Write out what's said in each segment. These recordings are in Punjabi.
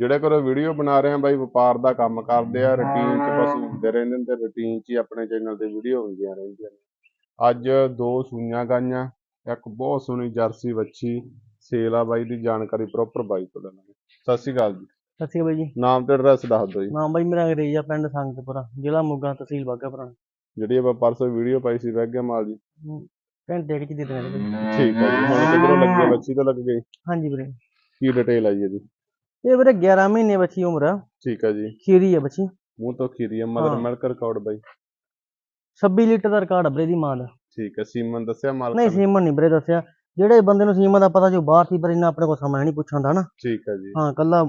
ਜਿਹੜੇ ਕੋਲ ਵੀਡੀਓ ਬਣਾ ਰਹੇ ਆ ਬਾਈ ਵਪਾਰ ਦਾ ਕੰਮ ਕਰਦੇ ਆ ਰੁਟੀਨ 'ਚ ਬਸ ਹੁੰਦੇ ਰਹਿੰਦੇ ਨੇ ਤੇ ਰੁਟੀਨ 'ਚ ਹੀ ਆਪਣੇ ਚੈਨਲ ਤੇ ਵੀਡੀਓ ਹੁੰਦੀਆਂ ਰਹਿੰਦੀਆਂ ਨੇ। ਅੱਜ ਦੋ ਸੂਈਆਂ ਗਾਈਆਂ ਇੱਕ ਬਹੁਤ ਸੋਹਣੀ ਜਰਸੀ ਵੱਛੀ ਸੇਲ ਆ ਬਾਈ ਦੀ ਜਾਣਕਾਰੀ ਪ੍ਰੋਪਰ ਬਾਈ ਤੋਂ ਲੈਣਾਗੇ ਸਤਿ ਸ਼੍ਰੀ ਅਕਾਲ ਜੀ। ਸਤਿ ਸ਼੍ਰੀ ਅਕਾਲ ਜੀ। ਨਾਮ ਤੇ ਐਡਰੈਸ ਦੱਸ ਦਿਓ ਜੀ। ਨਾਮ ਬਾਈ ਮੇਰਾ ਅੰਗਰੇਜ਼ ਪਿੰਡ ਸੰਗਤਪੁਰਾ ਜ਼ਿਲ੍ਹਾ ਮੋਗਾ ਤਹਿਸੀਲ ਬਾਘਾਪੁਰਾ ਜਿਹੜੀ ਆਪਾਂ ਪਰਸੋਂ ਵੀਡੀਓ ਪਾਈ ਸੀ ਵੈਗਿਆ ਮਾਲ ਜੀ। ਘੰਟੇ ਕੁ ਚ ਦੇ ਦੇਣਾ ਠੀਕ ਹੈ ਜੀ ਹੁਣ ਕਿਧਰੋਂ ਲੱਗੇ ਵੱਛੀ ਤੋਂ ਲੱਗ ਗਈ। ਹਾਂਜੀ ਵੀਰੇ। ਕੀ ਡਿਟੇਲ ਆ ਜੀ ਇਹਦੀ? ਇਹ ਵੀਰੇ 11 ਮਹੀਨੇ ਬੱਚੀ ਉਮਰ ਆ। ਠੀਕ ਹੈ ਜੀ। ਖੀਰੀ ਆ ਬੱਚੀ। ਮੂੰਹ ਤੋਂ ਖੀਰੀ ਆ ਮਦਰ ਹਾਂ। ਮਿਲਕ ਰਿਕਾਰਡ ਬਾਈ। 26 ਲੀਟਰ ਦਾ ਰਿਕਾਰਡ ਆ ਵੀਰੇ ਦੀ ਮਾਂ ਦਾ ਠੀਕ ਹੈ ਸੀਮਨ ਦੱਸਿਆ ਮਾਲਕ ਨਹੀਂ ਸੀਮਨ ਨਹੀਂ ਵੀਰੇ ਦੱਸਿਆ। ਜਿਹੜੇ ਬੰਦੇ ਨੂੰ ਸੀਮਨ ਦਾ ਪਤਾ ਜੋ ਬਾਹਰ ਸੀ ਪਰ ਇਹਨਾਂ ਆਪਣੇ ਕੋਲ ਸਮਾਂ ਨਹੀਂ ਪੁੱਛਾਂਦਾ ਨਾ। ਠੀਕ ਹੈ ਜੀ। ਹਾਂ ਕੱਲਾ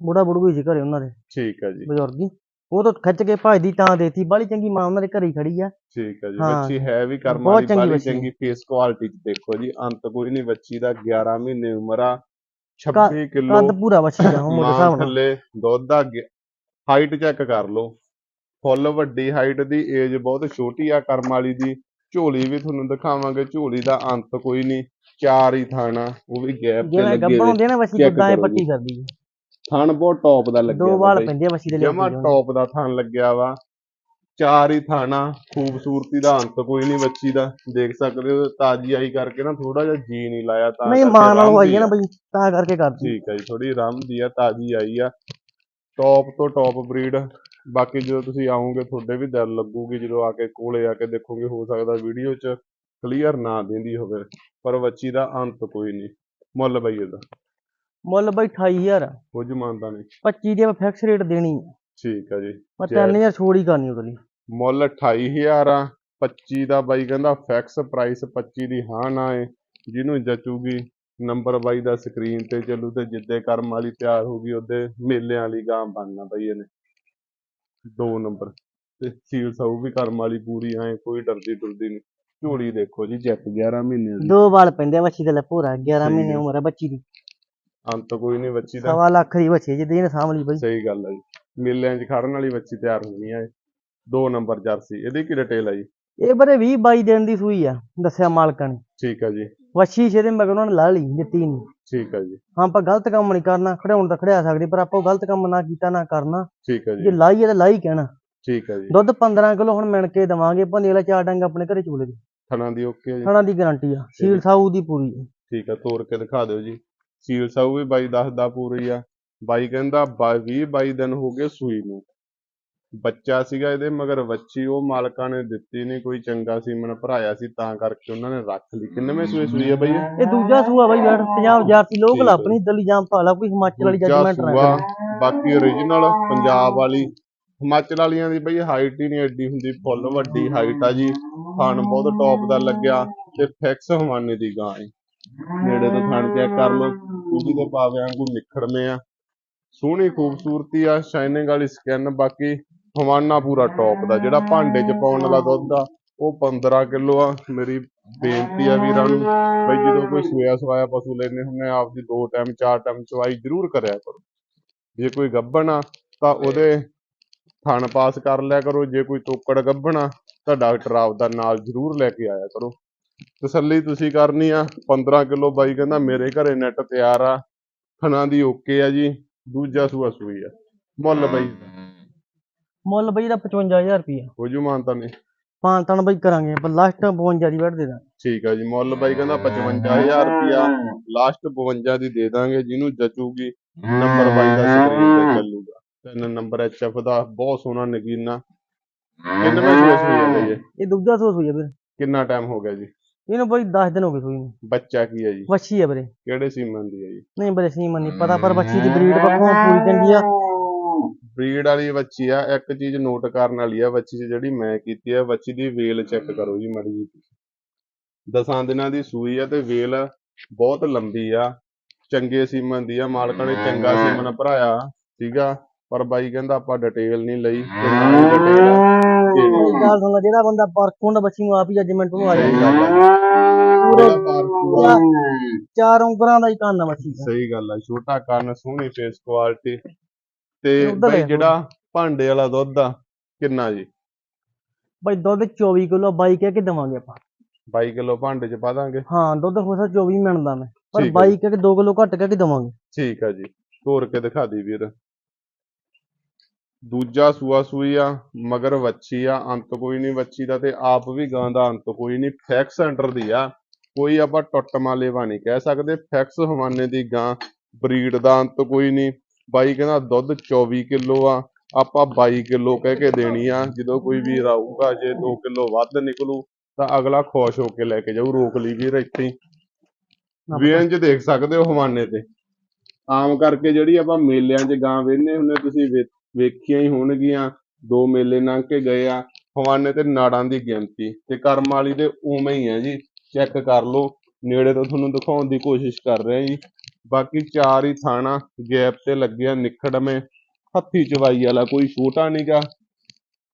ਬੁੜਾ ਬੁੜੂ ਹੀ ਸੀ ਘਰੇ ਉਹਨਾਂ ਦੇ। ਠੀਕ ਹੈ ਜੀ। ਬਜ਼ੁਰਗ ਉਹ ਤਾਂ ਖਿੱਚ ਕੇ ਭਜਦੀ ਤਾਂ ਦੇਤੀ। ਬਾਲੀ ਚੰਗੀ ਮਾਂ ਉਹਨਾਂ ਦੇ ਘਰੇ ਹੀ ਖੜੀ ਆ। ਠੀਕ ਹੈ ਜੀ ਹਾਂ, ਬੱਚੀ ਹੈ ਵੀ ਕਰਮ ਬਹੁਤ ਵਾਲੀ ਚੰਗੀ ਬਾਲੀ ਬੱਚੀ। ਚੰਗੀ ਫੇਸ ਕੁਆਲਿਟੀ ਚ ਦੇਖੋ ਜੀ। ਅੰਤ ਕੋਈ ਨਹੀਂ ਬੱਚੀ ਦਾ 11 ਮਹੀਨੇ ਉਮਰ ਆ। 26 ਕਿਲੋ ਕੱਦ ਪੂਰਾ ਬੱਚੀ ਦਾ ਹੁਣ ਮੋਟੇ ਹਿਸਾਬ ਨਾਲ। ਥੱਲੇ ਦੁੱਧ ਦਾ ਹਾਈਟ ਚੈੱਕ ਕਰ ਲਓ। ਫੁੱਲ ਵੱਡੀ ਹਾਈਟ ਦੀ ਏਜ ਬਹੁਤ ਛੋਟੀ ਆ ਕਰਮ ਵਾਲੀ ਦੀ। ਝੋਲੀ ਵੀ ਤੁਹਾਨੂੰ ਦਿਖਾਵਾਂਗੇ ਝੋਲੀ ਦਾ ਅੰਤ ਕੋਈ ਨਹੀਂ ਚਾਰ ਹੀ ਥਾਣਾ ਉਹ ਵੀ ਗੈਪ ਤੇ ਜਿਵੇਂ ਲੱਗੇ ਗੱਬਣ ਆ ਨਾ ਬੱਚੀ check ਕਿਦਾਂ ਇਹ ਪੱਟੀ। ਕਰਦੀ ਹੈ ਥਣ ਬਹੁਤ ਟੌਪ ਦਾ ਲੱਗਿਆ ਦੋ ਵਾਲ ਪੈਂਦੇ ਆ ਬੱਚੀ ਦੇ ਜਮਾ ਟੌਪ ਦਾ ਥਣ ਲੱਗਿਆ ਵਾ। ਚਾਰ ਹੀ ਥਾਣਾ ਖੂਬਸੂਰਤੀ ਦਾ ਅੰਤ ਕੋਈ ਨਹੀਂ ਬੱਚੀ ਦਾ ਦੇਖ ਸਕਦੇ ਹੋ ਤਾਜੀ ਆਈ ਕਰਕੇ ਨਾ ਥੋੜਾ ਜਿਹਾ ਜੀ ਨਹੀਂ ਲਾਇਆ ਤਾਂ ਨਹੀਂ ਮਾਂ ਨਾਲ ਆਈ ਆ ਨਾ ਬਈ ਤਾਂ ਕਰਕੇ ਕਰਦੀ ਠੀਕ ਹੈ ਜੀ ਥੋੜੀ ਆਰਾਮਦੀ ਆ ਤਾਜੀ ਆਈ ਆ। ਟੌਪ ਤੋਂ ਟੌਪ ਬਰੀਡ ਬਾਕੀ ਜਦੋਂ ਤੁਸੀਂ ਆਓਗੇ ਤੁਹਾਡੇ ਵੀ ਦਿਲ ਲੱਗੂਗੀ ਜਦੋਂ ਆ ਕੇ ਕੋਲੇ ਆ ਕੇ ਦੇਖੋਗੇ ਹੋ ਸਕਦਾ ਵੀਡੀਓ 'ਚ ਕਲੀਅਰ ਨਾ ਦਿੰਦੀ ਹੋਵੇ ਪਰ ਬੱਚੀ ਦਾ ਅੰਤ ਕੋਈ ਨਹੀਂ। ਮੁੱਲ ਬਈ ਇਹਦਾ। ਮੁੱਲ ਬਈ 28000 ਆ। ਕੁਝ ਮੰਨਦਾ ਨਹੀਂ। 25 ਦੀ ਆਪਾਂ ਫਿਕਸ ਰੇਟ ਦੇਣੀ ਆ। ਠੀਕ ਹੈ ਜੀ ਪਰ ਜੈ- 3000 ਛੋੜ ਹੀ ਕਰਨੀ ਉਹਦੇ ਲਈ। ਮੁੱਲ 28000 ਆ 25 ਦਾ ਬਾਈ ਕਹਿੰਦਾ ਫਿਕਸ ਪ੍ਰਾਈਸ 25 ਦੀ ਹਾਂ ਨਾ ਏ ਜਿਹਨੂੰ ਜਚੂਗੀ ਨੰਬਰ ਬਾਈ ਦਾ ਸਕਰੀਨ ਤੇ ਚੱਲੂ ਤੇ ਜਿੱਦੇ ਕਰਮ ਵਾਲੀ ਤਿਆਰ ਹੋ ਗਈ ਉਹਦੇ ਮੇਲਿਆਂ ਵਾਲੀ ਗਾਂ ਬਣਨਾ ਬਾਈ ਇਹਨੇ। ਦੋ ਨੰਬਰ ਤੇ ਸੀਲ ਸਾਊ ਵੀ ਕਰਮ ਵਾਲੀ ਪੂਰੀ ਆਏ ਕੋਈ ਡਰਦੀ ਡੁਰਦੀ ਨਹੀਂ ਝੋਲੀ ਦੇਖੋ ਜੀ ਜੱਟ 11 ਮਹੀਨੇ ਦੀ। ਦੋ ਵਾਲ ਪੈਂਦੇ ਬੱਚੀ ਦਾ ਭੋਰਾ 11 ਮਹੀਨੇ ਉਮਰ ਹੈ ਬੱਚੀ ਦੀ। ਅੰਤ ਕੋਈ ਨਹੀਂ ਬੱਚੀ ਦਾ। ਸਵਾ ਲੱਖ ਦੀ ਬੱਚੀ ਜਿੱਦੇ ਨੇ ਸਾਂਭ ਲਈ ਸਹੀ ਗੱਲ ਹੈ ਜੀ। ਮੇਲਿਆਂ 'ਚ ਖੜਨ ਵਾਲੀ ਬੱਚੀ ਤਿਆਰ ਹੋਣੀ ਐ ਦੋ ਨੰਬਰ ਜਰਸੀ ਇਹਦੀ ਕੀ ਡਿਟੇਲ ਹੈ ਜੀ? ਇਹ ਬਰੇ 20 22 ਦਿਨ ਦੀ ਸੂਈ ਆ ਦੱਸਿਆ ਮਾਲਕਾਂ ਨੇ। ਠੀਕ ਹੈ ਜੀ। ਵਛੀ ਸ਼ੇਰੇ ਮਗਰ ਉਹਨਾਂ ਨੇ ਲਾ ਲਈ ਦਿੱਤੀ ਨਹੀਂ ਠੀਕ ਹੈ ਜੀ। ਹਾਂ ਆਪਾਂ ਗਲਤ ਕੰਮ ਨਹੀਂ ਕਰਨਾ ਖੜਾਉਣ ਤਾਂ ਖੜਿਆ ਸਕਦੇ ਪਰ ਆਪਾਂ ਉਹ ਗਲਤ ਕੰਮ ਨਾ ਕੀਤਾ ਨਾ ਕਰਨਾ। ਠੀਕ ਹੈ ਜੀ। ਜੇ ਲਾਈ ਹੈ ਤਾਂ ਲਾਈ ਕਹਿਣਾ। ਠੀਕ ਹੈ ਜੀ। ਦੁੱਧ 15 ਕਿਲੋ ਹੁਣ ਮਿਲ ਕੇ ਦਵਾਂਗੇ ਪੰਦੇਲਾ ਚਾਰ ਡੰਗ ਆਪਣੇ ਘਰੇ ਚੋਲੇ ਦੇ। ਥਣਾ ਦੀ ਓਕੇ ਜੀ। ਥਣਾ ਦੀ ਗਾਰੰਟੀ ਆ ਸੀਲ ਸਾਊ ਦੀ ਪੂਰੀ ਆ। ਠੀਕ ਆ ਤੋੜ ਕੇ ਦਿਖਾ ਦਿਓ ਜੀ। ਸੀਲ ਸਾਊ ਵੀ ਬਾਈ ਦੱਸਦਾ ਪੂਰੀ ਆ। ਬਾਈ ਕਹਿੰਦਾ 20 ਬਾਈ ਦਿਨ ਹੋ ਗਏ ਸੂਈ ਨੂੰ। ਬੱਚਾ ਸੀਗਾ ਇਹਦੇ ਮਗਰ ਵੱਛੀ ਉਹ ਮਾਲਕਾਂ ਨੇ ਦਿੱਤੀ ਨਹੀਂ ਕੋਈ ਚੰਗਾ ਸੀ ਮਨ ਭਰਾਇਆ ਸੀ ਤਾਂ ਕਰਕੇ ਉਹਨਾਂ ਨੇ ਰੱਖ ਲਈ ਕਿੰਨਵੇਂ ਸੂਏ ਸੂਈ ਆ ਬਾਈ ਇਹ? ਇਹ ਦੂਜਾ ਸੂਆ ਬਈ ਬੈਠ ਪੰਜਾਬ ਜਾਰਸੀ ਲੋਕਲ ਠੀਕ। ਆਪਣੀ ਦਿੱਲੀ ਜਾਮ ਭਾਲਾ ਕੋਈ ਹਿਮਾਚਲ ਵਾਲੀ ਦੂਜਾ ਜੱਜਮੈਂਟ ਨਾ ਸੂਆ ਕਰੇ। ਬਾਕੀ ਓਰੀਜਨਲ ਪੰਜਾਬ ਵਾਲੀ ਹਿਮਾਚਲ ਵਾਲੀਆਂ ਦੀ ਬਈ ਹਾਈਟ ਹੀ ਨਹੀਂ ਐਡੀ ਹੁੰਦੀ ਫੁੱਲ ਵੱਡੀ ਹਾਈਟ ਆ ਜੀ ਥਣ ਬਹੁਤ ਟੌਪ ਦਾ ਲੱਗਿਆ ਤੇ ਫਿਕਸ ਹਵਾਨੇ ਦੀ ਗਾਂ ਹੈ ਨੇੜੇ ਤੋਂ ਥਣ ਚੈੱਕ ਕਰ ਲਓ ਉਹਦੀ ਤੇ ਪਾਵੇ ਵਾਂਗੂ ਨਿਖੜਵੇਂ ਆ ਸੋਹਣੀ ਖੂਬਸੂਰਤੀ ਆ ਸ਼ਾਈਨਿੰਗ ਵਾਲੀ ਸਕਿਨ ਬਾਕੀ ਹਵਾਨਾ ਪੂਰਾ ਟੌਪ ਦਾ, ਜਿਹੜਾ ਭਾਂਡੇ 'ਚ ਪਾਉਣ ਵਾਲਾ ਦੁੱਧ ਆ ਉਹ 15 ਕਿਲੋ ਆ। ਮੇਰੀ ਬੇਨਤੀ ਆ ਵੀਰਾਂ ਨੂੰ, ਬਈ ਜਦੋਂ ਕੋਈ ਸੋਇਆ ਸਵਾਇਆ ਪਸ਼ੂ ਲੈਣੇ ਹੁੰਦੇ ਆ, ਆਪਦੀ ਦੋ ਟਾਈਮ, ਚਾਰ ਟਾਈਮ ਚਵਾਈ ਜ਼ਰੂਰ ਕਰਿਆ ਕਰੋ। ਜੇ ਕੋਈ ਗੱਭਣ ਆ, ਤਾਂ ਉਹਦੇ ਥਣ ਪਾਸ ਕਰ ਲਿਆ ਕਰੋ। ਜੇ ਕੋਈ ਤੋਕੜ ਗੱਭਣ ਆ, ਤਾਂ ਡਾਕਟਰ ਆਪਦਾ ਨਾਲ ਜ਼ਰੂਰ ਲੈ ਕੇ ਆਇਆ ਕਰੋ। ਤਸੱਲੀ ਤੁਸੀਂ ਕਰਨੀ ਆ 15 ਕਿਲੋ ਬਾਈ ਕਹਿੰਦਾ ਮੇਰੇ ਘਰੇ ਨੈਟ ਤਿਆਰ ਆ। ਥਣਾ ਦੀ ਓਕੇ ਆ ਜੀ, ਦੂਜਾ ਸੂਆ ਸੂਈ ਆ। ਮੁੱਲ ਬਾਈ। ਮੁੱਲ ਬਈ ਦਾ 55000 ਰੁਪਇਆ ਹੋ ਜੂ ਮਾਨਤਾ ਨੇ ਪਾਂ ਤਣ ਬਈ ਕਰਾਂਗੇ ਪਰ ਲਾਸਟ 52 ਦੀ ਬੈਠ ਦੇ ਦਾਂ ਠੀਕ ਆ ਜੀ ਮੁੱਲ ਬਾਈ ਕਹਿੰਦਾ 55000 ਰੁਪਿਆ ਲਾਸਟ 52 ਦੀ ਦੇ ਦਾਂਗੇ ਜਿਹਨੂੰ ਜਚੂਗੀ ਨੰਬਰ ਬਾਈ ਦਾ ਸਕਰੀਨ ਤੇ ਚੱਲੂਗਾ। ਤਿੰਨ ਨੰਬਰ ਐਚਐਫ ਦਾ ਬਹੁਤ ਸੋਹਣਾ ਨਗੀਨਾ। ਕਿੰਨੇ ਮੈਂ ਸੂਈ ਆ ਬਾਈ ਇਹ? ਦੂਜਾ ਸੂਆ ਸੂਈ ਆ ਵੀਰੇ। ਕਿੰਨਾ ਟਾਈਮ ਹੋ ਗਿਆ ਜੀ? ਇਹਨੂੰ ਬਈ 10 ਦਿਨ ਹੋ ਗਏ ਸੂਈ ਨੂੰ। ਬੱਚਾ ਕੀ ਹੈ ਜੀ? ਵੱਛੀ ਆ ਵੀਰੇ। ਕਿਹੜੇ ਸੀਮਨ ਦੀ ਹੈ ਜੀ? ਨਹੀਂ ਬਰੇ ਸੀ ਨਹੀਂ ਪਤਾ ਪਰ ਵੱਛੀ ਦੀ ਬਰੀਡ ਪੱਖੋਂ ਪੂਰੀ ਚੰਗੀ ਆ। ਬਰੀਡ ਵਾਲੀ ਬੱਚੀ ਆ ਇੱਕ ਚੀਜ਼ ਨੋਟ ਕਰਨ ਵਾਲੀ ਆ ਬੱਚੀ 'ਚ ਜਿਹੜੀ ਮੈਂ ਕੀਤੀ ਆ ਬੱਚੀ ਦੀ ਵੇਲ ਚੈੱਕ ਕਰੋ ਜੀ ਮੜੀ ਜੀ ਦਸਾਂ ਦਿਨਾਂ ਦੀ ਸੂਈ ਆ ਤੇ ਵੇਲ ਬਹੁਤ ਲੰਬੀ ਆ ਚੰਗੇ ਸੀਮਨ ਦੀ ਆ ਮਾਲਕਾਂ ਨੇ ਚੰਗਾ ਸੀਮਨ ਭਰਾਇਆ ਸੀਗਾ ਪਰ ਬਾਈ ਕਹਿੰਦਾ ਆਪਾਂ ਡਿਟੇਲ ਨਹੀਂ ਲਈ ਗੱਲ ਸੁਣ ਲੈ ਜਿਹੜਾ ਬੰਦਾ ਪਰਖੋਂ ਦਾ ਬੱਚੀ ਨੂੰ ਆਪ ਹੀ ਜੱਜਮੈਂਟ ਨੂੰ ਆ। ਪਾਰਕੂ ਆ, ਚਾਰ ਉਂਗਰਾਂ ਦਾ ਹੀ ਕੰਨ ਆ ਬੱਚੀ ਦਾ। ਸਹੀ ਗੱਲ ਆ ਛੋਟਾ ਕੰਨ ਸੋਹਣੀ ਫੇਸ ਕੁਆਲਿਟੀ ਤੇ ਬਾਈ ਜਿਹੜਾ ਭਾਂਡੇ ਵਾਲਾ ਦੁੱਧ ਆ ਕਿੰਨਾ ਜੀ? ਬਈ ਦੁੱਧ 24 ਕਿਲੋ ਬਾਈ ਕਹਿ ਕੇ ਦੇਵਾਂਗੇ ਆਪਾਂ। 22 ਕਿਲੋ ਭਾਂਡੇ ਚ ਪਾ ਦਾਂਗੇ। ਹਾਂ ਦੁੱਧ ਹੋ ਸਕਦਾ 24 ਮਿਲਦਾ ਮੈਂ ਪਰ ਠੀਕ ਹੈ ਬਾਈ ਕਹਿ ਕੇ 2 ਕਿਲੋ ਘੱਟ ਕਹਿ ਕੇ ਦੇਵਾਂਗੇ। ਠੀਕ ਆ ਜੀ। ਤੋਰ ਕੇ ਦਿਖਾ ਦੀ ਵੀਰ। ਦੂਜਾ ਸੂਆ ਸੂਈ ਆ ਮਗਰ ਵੱਛੀ ਆ ਅੰਤ ਕੋਈ ਨਹੀਂ ਵੱਛੀ ਦਾ ਤੇ ਆਪ ਵੀ ਗਾਂ ਦਾ ਅੰਤ ਕੋਈ ਨਹੀਂ। ਫੈਕਸ ਸੈਂਟਰ ਦੀ ਆ ਕੋਈ ਆਪਾਂ ਟੁੱਟ ਮਾਲੇਵਾ ਨਹੀਂ ਕਹਿ ਸਕਦੇ। ਫੈਕਸ ਹਵਾਨੇ ਦੀ ਗਾਂ ਬਰੀਡ ਦਾ ਅੰਤ ਕੋਈ ਨਹੀਂ। ਬਾਈ ਕਹਿੰਦਾ ਦੁੱਧ 24 ਕਿਲੋ ਆ ਆਪਾਂ 22 ਕਿਲੋ ਕਹਿ ਕੇ ਦੇਣੀ ਆ ਜਦੋਂ ਕੋਈ ਵੀਰ ਆਊਗਾ ਜੇ 2 ਕਿਲੋ ਵੱਧ ਨਿਕਲੂ ਤਾਂ ਅਗਲਾ ਖੁਸ਼ ਹੋ ਕੇ ਲੈ ਕੇ ਜਾਊ ਰੋਕ ਲਈ ਵੀਰ ਇੱਥੇ ਹੀ। ਵੇਂਜ ਦੇਖ ਸਕਦੇ ਹੋ ਹਵਾਨੇ ਤੇ। ਆਮ ਕਰਕੇ ਜਿਹੜੀ ਆਪਾਂ ਮੇਲਿਆਂ 'ਚ ਗਾਂ ਵੇਖਦੇ ਹੁੰਦੇ ਤੁਸੀਂ ਵੇਖੀਆਂ ਹੀ ਹੋਣਗੀਆਂ ਦੋ ਮੇਲੇ ਲੰਘ ਕੇ ਗਏ ਆ। ਹਵਾਨੇ ਤੇ ਨਾੜਾਂ ਦੀ ਗਿਣਤੀ ਤੇ ਕਰਮ ਵਾਲੀ ਦੇ ਉਵੇਂ ਹੀ ਆ ਜੀ ਚੈੱਕ ਕਰ ਲਓ। ਨੇੜੇ ਤੋਂ ਤੁਹਾਨੂੰ ਦਿਖਾਉਣ ਦੀ ਕੋਸ਼ਿਸ਼ ਕਰ ਰਿਹਾ ਜੀ। ਬਾਕੀ ਚਾਰ ਹੀ ਥਾਣਾ ਗੈਪ ਤੇ ਲੱਗਿਆ ਨਿਖੜਵੇਂ ਹੱਥੀ ਚਵਾਈ ਵਾਲਾ ਕੋਈ ਛੋਟਾ ਨਹੀਂਗਾ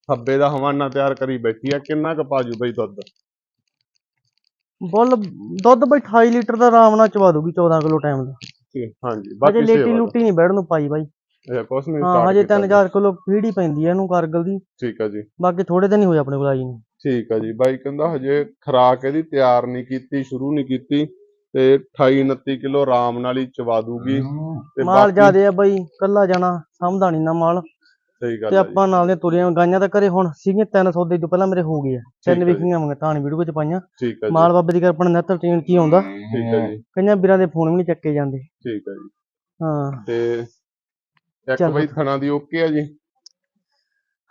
ਖੱਬੇ ਦਾ ਹਵਾਨਾ ਤਿਆਰ ਕਰੀ ਬੈਠੀ ਆ ਕਿੰਨਾ ਕੁ ਪਾਜੂ ਬਈ ਦੁੱਧ? ਬੁੱਲ ਦੁੱਧ ਬਈ 28 ਲੀਟਰ ਦਾ ਆਰਾਮ ਨਾਲ ਚਵਾ ਦੂਗੀ 14 ਕਿਲੋ ਟਾਈਮ ਦਾ। ਹਾਂਜੀ ਬਾਕੀ ਲੇਟੀ ਲੁੱਟੀ ਨਹੀਂ ਬੈਠਣ ਨੂੰ ਪਾਈ ਬਾਈ। ਇਹ ਕੁਛ ਨਹੀਂ ਹਾਂ start ਹਜੇ ਕੀਤਾ 3000 ਕਿਲੋ ਹੀ ਪੈਂਦੀ ਹੈ ਇਹਨੂੰ ਕਾਰਗਲ ਦੀ। ਠੀਕ ਆ ਜੀ। ਬਾਕੀ ਥੋੜੇ ਦਿਨ ਹੀ ਹੋਏ ਆਪਣੇ ਕੋਲ ਆਈ ਨੂੰ। ਠੀਕ ਆ ਜੀ ਬਾਈ ਕਹਿੰਦਾ ਹਜੇ ਖਰਾਕ ਇਹਦੀ ਤਿਆਰ ਨਹੀਂ ਕੀਤੀ ਸ਼ੁਰੂ ਨਹੀਂ ਕੀਤੀ। ਤੇ 28 29 ਕਿਲੋ ਆਰਾਮ ਨਾਲ ਹੀ ਚਵਾ ਦੂਗੀ। ਤੇ ਮਾਲ ਬਾਕੀ ਜ਼ਿਆਦੇ ਆ ਬਾਈ ਕੱਲਾ ਜਾਣਾ ਸਮਝਦਾ ਨੀ ਨਾ ਮਾਲ। ਸਹੀ ਗੱਲ ਤੇ ਆਪਾਂ ਨਾਲ ਦੀਆਂ ਤੁਰੀਆਂ ਗਾਈਆਂ ਤਾਂ ਘਰੇ ਹੁਣ ਸੀਗੀਆਂ ਤਿੰਨ ਸੌਦੇ ਤੋਂ ਪਹਿਲਾਂ ਮੇਰੇ ਹੋ ਗਏ ਆ ਠੀਕ ਤਿੰਨ ਹੈ ਜੀ। ਵਿਕੀਆਂ ਮੰਗਾ ਤਾਂ ਵੀਡੀਓ ਚ ਪਾਈਆਂ। ਜੀ। ਮਾਲ ਬਾਬੇ ਦੀ ਕਿਰਪਾ ਨਾਲ ਨਿੱਤ ਰੁਟੀਨ ਕੀ ਆਉਂਦਾ। ਠੀਕ ਆ ਜੀ। ਕਈਆਂ ਵੀਰਾਂ ਦੇ ਫੋਨ ਵੀ ਨਹੀਂ ਚੱਕੇ ਜਾਂਦੇ। ਠੀਕ ਆ ਜੀ। ਹਾਂ। ਤੇ ਇੱਕ ਚੱਲ। ਬਾਈ ਥਣਾ ਦੀ ਓਕੇ ਆ ਜੀ?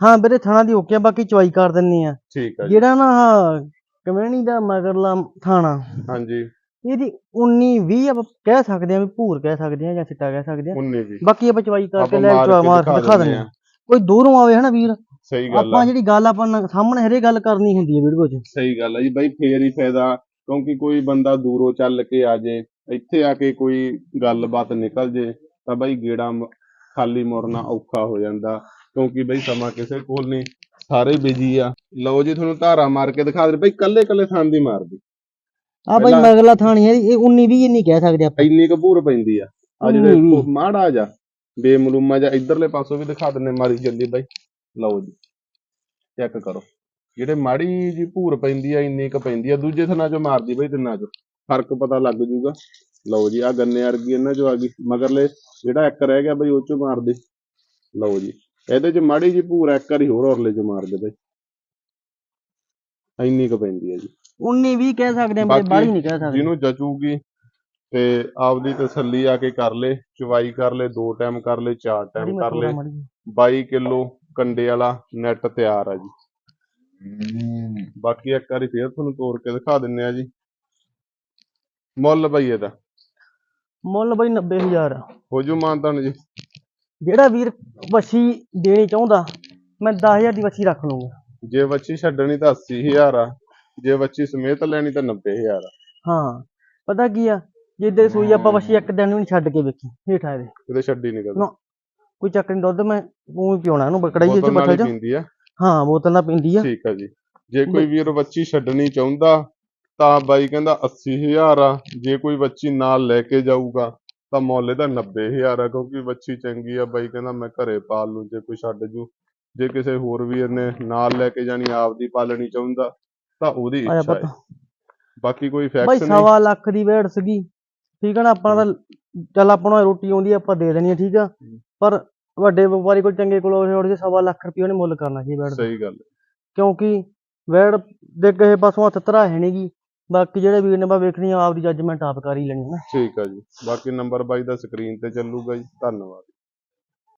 ਹਾਂ ਵੀਰੇ ਥਾਣਾ ਦੀ ਓਕੇ ਆ, ਬਾਕੀ ਚਵਾਈ ਕਰ ਦਿੰਨੀ ਆ। ਠੀਕ ਜੀ। ਜਿਹੜਾ ਨਾ ਆਹ ਕਮੇਣੀ ਦਾ ਮਗਰਲਾ ਥਾਣਾ। ਹਾਂਜੀ। ਇਹਦੀ 19 20 ਆਪਾਂ ਕਹਿ ਸਕਦੇ ਆ ਵੀ ਭੂਰ ਕਹਿ ਸਕਦੇ ਆ ਜਾਂ ਸਿੱਟਾ ਕਹਿ ਸਕਦੇ ਆ 19 ਜੀ ਬਾਕੀ ਆਪਾਂ ਚਵਾਈ ਕਰਕੇ ਲੈ ਮਾਰ ਕੇ ਮਾਰ ਕੇ ਦਿਖਾ ਦਿੰਦੇ ਆ ਕੋਈ ਦੂਰੋਂ ਆਵੇ ਹਨਾ ਵੀਰ? ਸਹੀ ਗੱਲ ਆ। ਆਪਾਂ ਜਿਹੜੀ ਗੱਲ ਆਪਾਂ ਸਾਹਮਣੇ ਹਰੇ ਗੱਲ ਕਰਨੀ ਹੁੰਦੀ ਹੈ ਵੀਡੀਓ 'ਚ। ਸਹੀ ਗੱਲ ਆ ਜੀ ਬਾਈ ਫੇਰ ਹੀ ਫਾਇਦਾ ਕਿਉਂਕਿ ਕੋਈ ਬੰਦਾ ਦੂਰੋਂ ਚੱਲ ਕੇ ਆ ਜੇ ਇੱਥੇ ਆ ਕੇ ਕੋਈ ਗੱਲਬਾਤ ਨਿਕਲ ਜੇ ਤਾਂ ਬਾਈ ਗੇੜਾ ਖਾਲੀ ਮੁੜਨਾ ਔਖਾ ਹੋ ਜਾਂਦਾ ਕਿਉਂਕਿ ਬਈ ਸਮਾਂ ਕਿਸੇ ਕੋਲ ਨਹੀਂ ਸਾਰੇ ਬਿਜ਼ੀ ਆ। ਲਓ ਜੀ ਤੁਹਾਨੂੰ ਧਾਰਾ ਮਾਰ ਕੇ ਦਿਖਾ ਦੇ ਬਈ ਕੱਲੇ ਕੱਲੇ ਥਾਂ ਦੀ ਮਾਰਦੀ। ਆ ਬਾਈ ਪਹਿਲਾਂ- ਮਗਰਲਾ ਥਾਣੀ ਹੈ ਇਹ 19 20 ਨਹੀਂ ਕਹਿ ਸਕਦੇ ਆਪਾਂ। ਇੰਨੀ ਕਪੂਰ ਪੈਂਦੀ ਆ। ਆ ਜਿਹੜੇ। ਕੋ- ਮਾੜਾ ਜਾ ਬੇਮਲੂਮਾ ਜਾਂ ਇਧਰਲੇ ਪਾਸੋਂ ਵੀ ਦਿਖਾ ਦਿੰਨੇ ਮਾਰੀ ਜਲਦੀ ਬਾਈ। ਲਓ ਜੀ ਚੈੱਕ ਕਰੋ। ਜਿਹੜੇ ਮਾੜੀ ਜੀ ਭੂਰ ਪੈਂਦੀ ਆ ਇੰਨੀ ਕ ਪੈਂਦੀ ਆ ਦੂਜੇ ਥਾਂ ਚੋਂ ਮਾਰਦੀ ਬਈ ਤਿੰਨਾਂ ਚੋਂ। ਫ਼ਰਕ ਪਤਾ ਲੱਗ ਜੂਗਾ। ਲਓ ਜੀ ਆ ਗੰਨੇ ਵਰਗੀ ਇਹਨਾਂ ਚੋਂ ਆ ਗਈ। ਮਗਰਲੇ ਜਿਹੜਾ ਇੱਕ ਰਹਿ ਗਿਆ ਬਈ ਉਹ ਚੋਂ ਮਾਰਦੇ। ਲਓ ਜੀ ਇਹਦੇ ਚ ਮਾੜੀ ਜੀ ਭੂਰ ਇੱਕ ਵਾਰੀ ਹੋਰ ਔਰਲੇ ਚੋਂ ਮਾਰਦੇ ਬਈ। ਇੰਨੀ ਕ ਪੈਂਦੀ ਆ ਜੀ। 19 20 ਕਹਿ ਸਕਦੇ ਆ ਬਾਕੀ ਬਾਹਲੀ ਨਹੀਂ ਕਹਿ ਸਕਦੇ। ਜਿਹਨੂੰ ਜਚੂਗੀ ਤੇ ਆਪਦੀ ਤਸੱਲੀ ਆ ਕੇ ਕਰ ਲੇ ਚਵਾਈ ਕਰ ਲੇ ਦੋ ਟਾਈਮ ਕਰ ਲੇ ਚਾਰ ਟਾਈਮ ਕਰ ਲੇ। ਮਾੜੀ ਜਿਹੀ। 22 ਕਿਲੋ ਕੰਡੇ ਵਾਲਾ ਨੈਟ ਤਿਆਰ ਆ ਜੀ। ਬਾਕੀ ਇੱਕ ਵਾਰੀ ਫੇਰ ਤੁਹਾਨੂੰ ਤੋੜ ਕੇ ਦਿਖਾ ਦਿੰਨੇ ਆ ਜੀ। ਮੁੱਲ ਬਈ ਇਹਦਾ। ਮੁੱਲ ਬਾਈ 90000 ਹੋ ਜੂ ਮਾਨਤਾਨ ਜੀ। ਜਿਹੜਾ ਵੀਰ ਵੱਛੀ ਦੇਣੀ ਚਾਹੁੰਦਾ ਮੈਂ 10000 ਦੀ ਵੱਛੀ ਰੱਖ ਲੂੰਗਾ ਜੇ ਵੱਛੀ ਛੱਡਣੀ ਤਾਂ 80000 ਆ। ਜੇ ਵੱਛੀ ਸਮੇਤ ਲੈਣੀ ਤਾਂ 90000 ਆ। ਹਾਂ ਪਤਾ ਕੀ ਆ? ਜਿੱਦੇ ਸੂਈ ਆਪਾਂ ਵੱਛੀ ਇੱਕ ਦਿਨ ਵੀ ਨਹੀਂ ਛੱਡ ਕੇ ਵੇਖੀ ਹੇਠਾਂ ਇਹਦੇ। ਕਿਤੇ ਛੱਡੀ ਨਹੀਂ ਨਾ, ਕੋਈ ਚੱਕਰ ਨੀ ਦੁੱਧ ਮੈਂ ਉਹ ਹੀ ਪਿਉਣਾ ਇਹਨੂੰ ਕੜਾਈ ਵਿੱਚ ਬੋਤਲ ਨਾਲ ਬੱਠਲ ਹੀ ਚ। ਪੀਂਦੀ ਆ। ਹਾਂ ਬੋਤਲ ਨਾਲ ਪੀਂਦੀ ਆ। ਠੀਕ ਆ ਜੀ। ਜੇ ਕੋਈ ਵੀਰ ਵੱਛੀ ਛੱਡਣੀ ਚਾਹੁੰਦਾ ਤਾਂ ਬਾਈ ਕਹਿੰਦਾ 80000 ਆ। ਜੇ ਕੋਈ ਵੱਛੀ ਨਾਲ ਲੈ ਕੇ ਜਾਊਗਾ ਤਾਂ ਮੁੱਲ ਇਹਦਾ 90000 ਆ ਕਿਉਂਕਿ ਵੱਛੀ ਚੰਗੀ ਆ। ਬਾਈ ਕਹਿੰਦਾ ਮੈਂ ਘਰੇ ਪਾਲ ਲੂ ਜੇ ਕੋਈ ਛੱਡ ਜੂ। ਜੇ ਕਿਸੇ ਹੋਰ ਵੀਰ ਨੇ ਨਾਲ ਲੈ ਕੇ ਜਾਣੀ ਆਪਦੀ ਪਾਲਣੀ ਚਾਹੁੰਦਾ ਤਾਂ ਉਹਦੀ ਆਇਆ ਇੱਛਾ ਪਤਾ। ਹੈ। ਬਾਕੀ ਕੋਈ ਫੈਕਸ ਨਹੀਂ। ਸਵਾ ਲੱਖ ਦੀ ਵੇੜ ਸੀਗੀ। ਠੀਕ ਆ ਨਾ ਆਪਾਂ ਤਾਂ ਚੱਲ ਆਪਾਂ ਨੂੰ ਰੋਟੀ ਆਉਂਦੀ ਆ, ਆਪਾਂ ਦੇ ਦੇਣੀ ਆ ਠੀਕ ਆ। ਪਰ ਵੱਡੇ ਵਪਾਰੀ ਕੋਲ ਚੰਗੇ ਕੋਲ ਉਹ ਜੇ ਸਵਾ ਲੱਖ ਰੁਪਏ ਉਹਨੇ ਮੁੱਲ ਕਰਨਾ ਸੀ ਵੇੜ ਦਾ। ਸਹੀ ਗੱਲ ਹੈ। ਕਿਉਂਕਿ ਵੇੜ ਦੇ ਕਿਸੇ ਪਾਸੋਂ ਹੱਥ ਧਰਾ ਹੈ ਨਹੀਂਗੀ ਬਾਕੀ ਜਿਹੜੇ ਵੀਰ ਨੇ ਬਾ ਵੇਖਣੀ ਆ ਆਪਦੀ ਜੱਜਮੈਂਟ ਆਪ ਕਰ ਹੀ ਲੈਣੀ ਹੈ ਠੀਕ ਆ ਜੀ। ਬਾਕੀ ਨੰਬਰ ਬਾਈ ਦਾ ਸਕਰੀਨ ਤੇ ਚੱਲੂਗਾ ਜੀ। ਧੰਨਵਾਦ।